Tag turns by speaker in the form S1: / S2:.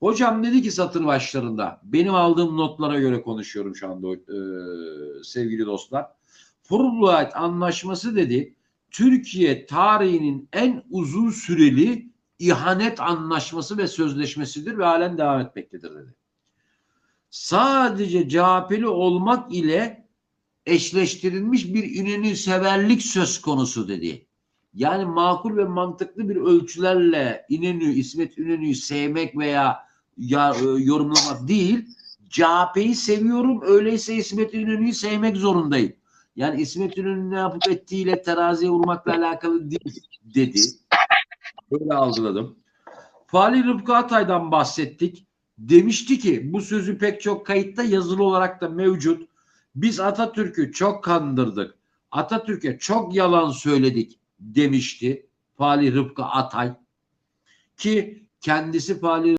S1: Hocam dedi ki satır başlarında benim aldığım notlara göre konuşuyorum şu anda e, sevgili dostlar. Fulbright anlaşması dedi Türkiye tarihinin en uzun süreli ihanet anlaşması ve sözleşmesidir ve halen devam etmektedir dedi. Sadece CHP'li olmak ile eşleştirilmiş bir İnönü severlik söz konusu dedi. Yani makul ve mantıklı bir ölçülerle İnönü, İsmet İnönü'yü sevmek veya ya, e, yorumlamak değil. CHP'yi seviyorum öyleyse İsmet İnönü'yü sevmek zorundayım. Yani İsmet İnönü ne yapıp ettiğiyle teraziye vurmakla alakalı değil dedi. Böyle algıladım. Fahri Rıfkı Atay'dan bahsettik. Demişti ki bu sözü pek çok kayıtta yazılı olarak da mevcut. Biz Atatürk'ü çok kandırdık. Atatürk'e çok yalan söyledik demişti Fahri Rıfkı Atay. Ki kendisi Fahri